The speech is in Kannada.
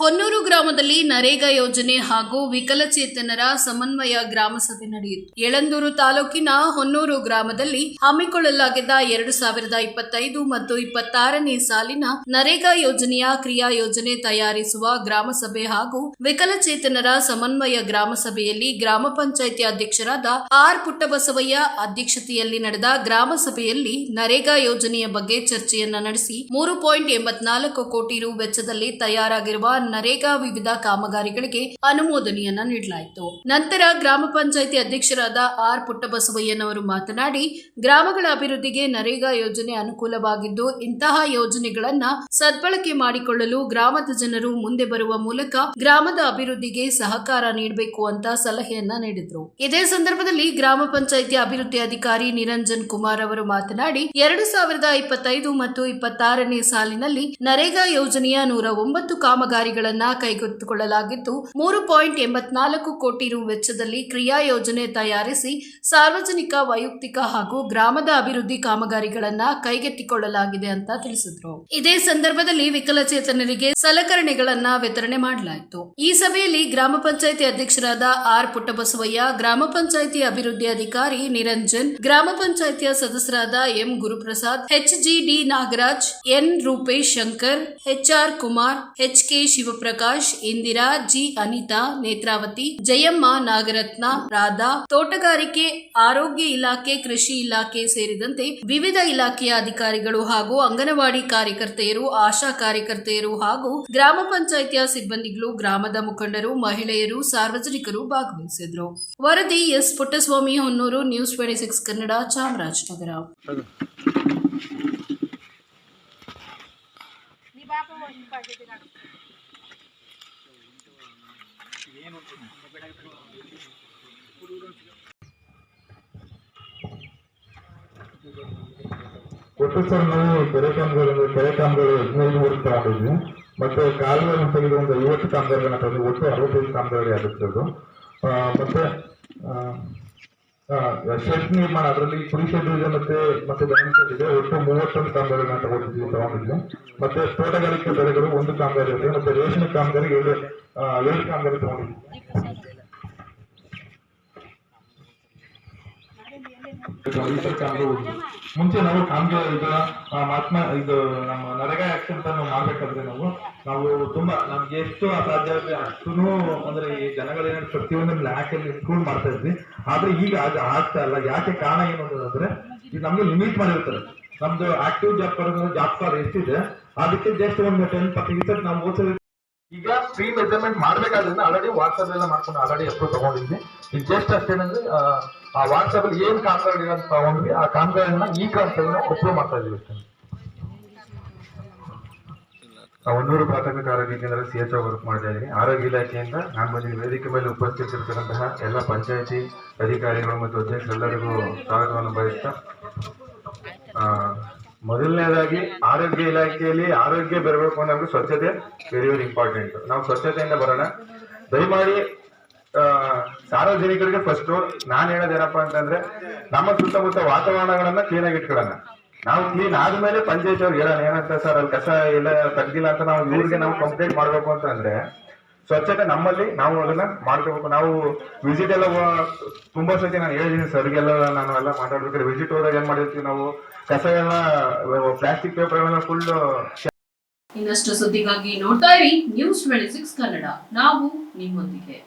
ಹೊನ್ನೂರು ಗ್ರಾಮದಲ್ಲಿ ನರೇಗಾ ಯೋಜನೆ ಹಾಗೂ ವಿಕಲಚೇತನರ ಸಮನ್ವಯ ಗ್ರಾಮ ಸಭೆ ನಡೆಯಿತು. ಯಳಂದೂರು ತಾಲೂಕಿನ ಹೊನ್ನೂರು ಗ್ರಾಮದಲ್ಲಿ ಹಮ್ಮಿಕೊಳ್ಳಲಾಗಿದ್ದ ಎರಡು ಸಾವಿರದ ಇಪ್ಪತ್ತೈದು ಮತ್ತು ಇಪ್ಪತ್ತಾರನೇ ಸಾಲಿನ ನರೇಗಾ ಯೋಜನೆಯ ಕ್ರಿಯಾ ಯೋಜನೆ ತಯಾರಿಸುವ ಗ್ರಾಮ ಸಭೆ ಹಾಗೂ ವಿಕಲಚೇತನರ ಸಮನ್ವಯ ಗ್ರಾಮ ಸಭೆಯಲ್ಲಿ ಗ್ರಾಮ ಪಂಚಾಯಿತಿ ಅಧ್ಯಕ್ಷರಾದ ಆರ್ ಪುಟ್ಟಬಸವಯ್ಯ ಅಧ್ಯಕ್ಷತೆಯಲ್ಲಿ ನಡೆದ ಗ್ರಾಮ ಸಭೆಯಲ್ಲಿ ನರೇಗಾ ಯೋಜನೆಯ ಬಗ್ಗೆ ಚರ್ಚೆಯನ್ನ ನಡೆಸಿ ಮೂರು ಪಾಯಿಂಟ್ ಎಂಬತ್ನಾಲ್ಕು ಕೋಟಿ ರು ವೆಚ್ಚದಲ್ಲಿ ತಯಾರಾಗಿರುವ ನರೇಗಾ ವಿವಿಧ ಕಾಮಗಾರಿಗಳಿಗೆ ಅನುಮೋದನೆಯನ್ನ ನೀಡಲಾಯಿತು. ನಂತರ ಗ್ರಾಮ ಪಂಚಾಯಿತಿ ಅಧ್ಯಕ್ಷರಾದ ಆರ್ ಪುಟ್ಟಬಸವಯ್ಯನವರು ಮಾತನಾಡಿ, ಗ್ರಾಮಗಳ ಅಭಿವೃದ್ಧಿಗೆ ನರೇಗಾ ಯೋಜನೆ ಅನುಕೂಲವಾಗಿದ್ದು, ಇಂತಹ ಯೋಜನೆಗಳನ್ನ ಸದ್ಬಳಕೆ ಮಾಡಿಕೊಳ್ಳಲು ಗ್ರಾಮದ ಜನರು ಮುಂದೆ ಬರುವ ಮೂಲಕ ಗ್ರಾಮದ ಅಭಿವೃದ್ಧಿಗೆ ಸಹಕಾರ ನೀಡಬೇಕು ಅಂತ ಸಲಹೆಯನ್ನ ನೀಡಿದ್ರು. ಇದೇ ಸಂದರ್ಭದಲ್ಲಿ ಗ್ರಾಮ ಪಂಚಾಯಿತಿ ಅಭಿವೃದ್ಧಿ ಅಧಿಕಾರಿ ನಿರಂಜನ್ ಕುಮಾರ್ ಅವರು ಮಾತನಾಡಿ, ಎರಡು ಸಾವಿರದ ಇಪ್ಪತ್ತೈದು ಮತ್ತು ಇಪ್ಪತ್ತಾರನೇ ಸಾಲಿನಲ್ಲಿ ನರೇಗಾ ಯೋಜನೆಯ ನೂರ ಒಂಬತ್ತು ಕಾಮಗಾರಿಗಳನ್ನ ಕೈಗೆತ್ತಿಕೊಳ್ಳಲಾಗಿದ್ದು ಮೂರು ಪಾಯಿಂಟ್ ಎಂಬತ್ನಾಲ್ಕು ಕೋಟಿ ರು ವೆಚ್ಚದಲ್ಲಿ ಕ್ರಿಯಾ ಯೋಜನೆ ತಯಾರಿಸಿ ಸಾರ್ವಜನಿಕ, ವೈಯಕ್ತಿಕ ಹಾಗೂ ಗ್ರಾಮದ ಅಭಿವೃದ್ಧಿ ಕಾಮಗಾರಿಗಳನ್ನ ಕೈಗೆತ್ತಿಕೊಳ್ಳಲಾಗಿದೆ ಅಂತ ತಿಳಿಸಿದ್ರು. ಇದೇ ಸಂದರ್ಭದಲ್ಲಿ ವಿಕಲಚೇತನರಿಗೆ ಸಲಕರಣೆಗಳನ್ನ ವಿತರಣೆ ಮಾಡಲಾಯಿತು. ಈ ಸಭೆಯಲ್ಲಿ ಗ್ರಾಮ ಪಂಚಾಯಿತಿ ಅಧ್ಯಕ್ಷರಾದ ಆರ್ ಪುಟ್ಟಬಸವಯ್ಯ, ಗ್ರಾಮ ಪಂಚಾಯಿತಿ ಅಭಿವೃದ್ಧಿ ಅಧಿಕಾರಿ ನಿರಂಜನ್, ಗ್ರಾಮ ಪಂಚಾಯಿತಿಯ ಸದಸ್ಯರಾದ M Guruprasad, H G D Nagaraj, N Rupesh Shankar, H R Kumar, H K Shivaprakash, Indira, G. Anitha, Netravathi, Jayamma, Nagaratna, Radha, ತೋಟಗಾರಿಕೆ, ಆರೋಗ್ಯ ಇಲಾಖೆ, ಕೃಷಿ ಇಲಾಖೆ ಸೇರಿದಂತೆ ವಿವಿಧ ಇಲಾಖೆಯ ಅಧಿಕಾರಿಗಳು ಹಾಗೂ ಅಂಗನವಾಡಿ ಕಾರ್ಯಕರ್ತೆಯರು, ಆಶಾ ಕಾರ್ಯಕರ್ತೆಯರು ಹಾಗೂ ಗ್ರಾಮ ಪಂಚಾಯಿತಿಯ ಸಿಬ್ಬಂದಿಗಳು, ಗ್ರಾಮದ ಮುಖಂಡರು, ಮಹಿಳೆಯರು, ಸಾರ್ವಜನಿಕರು ಭಾಗವಹಿಸಿದ್ರು. ವರದಿ S. Puttaswamy, Honnur, news twenty six Kannada, Chamarajanagar. ಒಟ್ಟು ಸರ್ ನಾವು ಕೆರೆ ಕಾಮಗಾರಿ ಕೆರೆ ಕಾಮಗಾರಿ ಹದಿನೈದು ವರ್ಷ ತಗೊಂಡಿದ್ವಿ ಮತ್ತೆ ಕಾಲುವೆಯನ್ನು ತೆಗೆದು ಒಂದು ಐವತ್ತು ಕಾಮಗಾರಿಗಳನ್ನ ತಂದು ಒಟ್ಟು ಅರವತ್ತೈದು ಕಾಮಗಾರಿ ಆಗುತ್ತೆ ಅದು. ಮತ್ತೆ ಶೆಡ್ ನಿರ್ಮಾಣ ಅದರಲ್ಲಿ ಪುರುಷ ಬೀಜ ಮತ್ತೆ ಮತ್ತೆ ಶೆಡ್ ಇದೆ. ಒಟ್ಟು ಮೂವತ್ತೊಂದು ಕಾಮಗಾರಿಗಳನ್ನ ತಗೊಂಡಿದ್ವಿ ತಗೊಂಡಿದ್ವಿ. ಮತ್ತೆ ತೋಟಗಾರಿಕೆ ಬೆಳೆಗಳು ಒಂದು ಕಾಮಗಾರಿ ಇದೆ ಮತ್ತೆ ರೇಷ್ಮೆ ಕಾಮಗಾರಿ ಏಳು ಏಳು ಕಾಮಗಾರಿ ತಗೊಂಡಿದ್ವಿ. ಮುಂಚೆ ನಾವು ಕಾಮಗಾರಿ ಈಗ ಆ, ಮಹಾತ್ಮ ಇದು ನಮ್ಮ ನರಗ ಆಕ್ಷನ್ ನಾವು ಮಾಡ್ಬೇಕಾದ್ರೆ ನಾವು ನಾವು ತುಂಬಾ ನಮ್ಗೆ ಎಷ್ಟು ಅಸಾಧ್ಯ ಅಷ್ಟು ಅಂದ್ರೆ ಈ ಜನಗಳೇನ ಪ್ರತಿಯೊಂದು ಲ್ಯಾಕ್ ಅಲ್ಲಿ ಇನ್ಕ್ಲೂಡ್ ಮಾಡ್ತಾ ಇದ್ವಿ. ಆದ್ರೆ ಈಗ ಅದು ಆಗ್ತಾ ಇಲ್ಲ. ಯಾಕೆ ಕಾರಣ ಏನು ಅಂತಂದ್ರೆ ಈಗ ನಮ್ಗೆ ಲಿಮಿಟ್ ಮಾಡಿರ್ತಾರೆ. ನಮ್ದು active job card job card ಎಷ್ಟಿದೆ ಅದಕ್ಕೆ ಜಸ್ಟ್ ಒಂದು ಟೆನ್ ಪರ್ಸೆಂಟ್ ನಾವು ಓದಿದ್ರೆ ಈಗ ಫ್ರೀ ಮೆಜರ್ಮೆಂಟ್ ಮಾಡ್ಬೇಕಾದ್ರಿಂದ ಆಲ್ರೆಡಿ ವಾಟ್ಸ್ಆಪ್ ಎಲ್ಲ ಮಾಡ್ಕೊಂಡು ಆಲ್ರೆಡಿ ಅಪ್ರೂವ್ ತಗೊಂಡಿದ್ವಿ. ಈಗ ಜಸ್ಟ್ ಅಷ್ಟೇನಂದ್ರೆ ಆ, ವಾಟ್ಸಪ್ ಅಲ್ಲಿ ಏನ್ ಅಂತ ತಗೊಂಡ್ವಿ ಆ ಕಾಮಗಾರಿನ ಈ ಕಾಮಗಾರಿನ ಅಪ್ರೂವ್ ಮಾಡ್ತಾ ಇದೀವಿ ಹೊನ್ನೂರು ಪ್ರಾಥಮಿಕ ಆರೋಗ್ಯ ಕೇಂದ್ರ ಸಿ ಎಚ್ ವರ್ಕ್ ಮಾಡ್ತಾ ಇದ್ದೀನಿ ಆರೋಗ್ಯ ಇಲಾಖೆಯಿಂದ ನಾನು ಬಂದಿನ ವೇದಿಕೆ ಮೇಲೆ ಉಪಸ್ಥಿತರಿರ್ತಕ್ಕಂತಹ ಎಲ್ಲ ಪಂಚಾಯತಿ ಅಧಿಕಾರಿಗಳು ಮತ್ತು ಅಧ್ಯಕ್ಷರೆಲ್ಲರಿಗೂ ಸ್ವಾಗತವನ್ನು ಬಯಸ್ತಾ ಮೊದಲನೇದಾಗಿ ಆರೋಗ್ಯ ಇಲಾಖೆಯಲ್ಲಿ ಆರೋಗ್ಯ ಬರಬೇಕು ಅನ್ನೋದು ಸ್ವಚ್ಛತೆ ವೆರಿ ವೆರಿ ಇಂಪಾರ್ಟೆಂಟ್ ನಾವು ಸ್ವಚ್ಛತೆಯಿಂದ ಬರೋಣ. ದಯಮಾಡಿ ಸಾರ್ವಜನಿಕರಿಗೆ ಫಸ್ಟ್ ನಾನು ಹೇಳೋದೇನಪ್ಪ ಅಂತಂದ್ರೆ, ನಮ್ಮ ಸುತ್ತಮುತ್ತ ವಾತಾವರಣಗಳನ್ನ ಕ್ಲೀನ್ ಆಗಿ ಇಟ್ಕೊಳ್ಳೋಣ ನಾವು ಕ್ಲೀನ್ ಆದ್ಮೇಲೆ ಪಂಚಾಯತ್ ಅವ್ರು ಹೇಳೋಣ, ಏನಂತ ಸರ್ ಅಲ್ಲಿ ಕಸ ಇಲ್ಲ ತೆಗ್ದಿಲ್ಲ ಅಂತ ನಾವು ಇವ್ರಿಗೆ ನಾವು ಕಂಪ್ಲೇಂಟ್ ಮಾಡ್ಬೇಕು ಅಂತಂದ್ರೆ ಸ್ವಚ್ಛತೆ ನಮ್ಮಲ್ಲಿ, ನಾವು ಅದನ್ನ ಮಾಡ್ಕೋಬೇಕು. ನಾವು ವಿಸಿಟ್ ಎಲ್ಲ ತುಂಬಾ ಸತಿ ನಾನು ಹೇಳಿದೀನಿ ಸರ್ಗೆಲ್ಲ ನಾನು ಎಲ್ಲ ಮಾತಾಡ್ಬೇಕಾದ್ರೆ ವಿಸಿಟ್ ಹೋದಾಗ ಏನ್ ಮಾಡಿರ್ತೀವಿ ನಾವು? ಕಸ ಎಲ್ಲ ಪ್ಲಾಸ್ಟಿಕ್ ಪೇಪರ್ ಎಲ್ಲ ಫುಲ್ ಇನ್ನಷ್ಟು ಸುದ್ದಿಗಾಗಿ ನೋಡ್ತಾ ಇರಿ ನ್ಯೂಸ್ ಟ್ವೆಂಟಿ ಸಿಕ್ಸ್ ಕನ್ನಡ. ನಾವು ನಿಮ್ಮೊಂದಿಗೆ.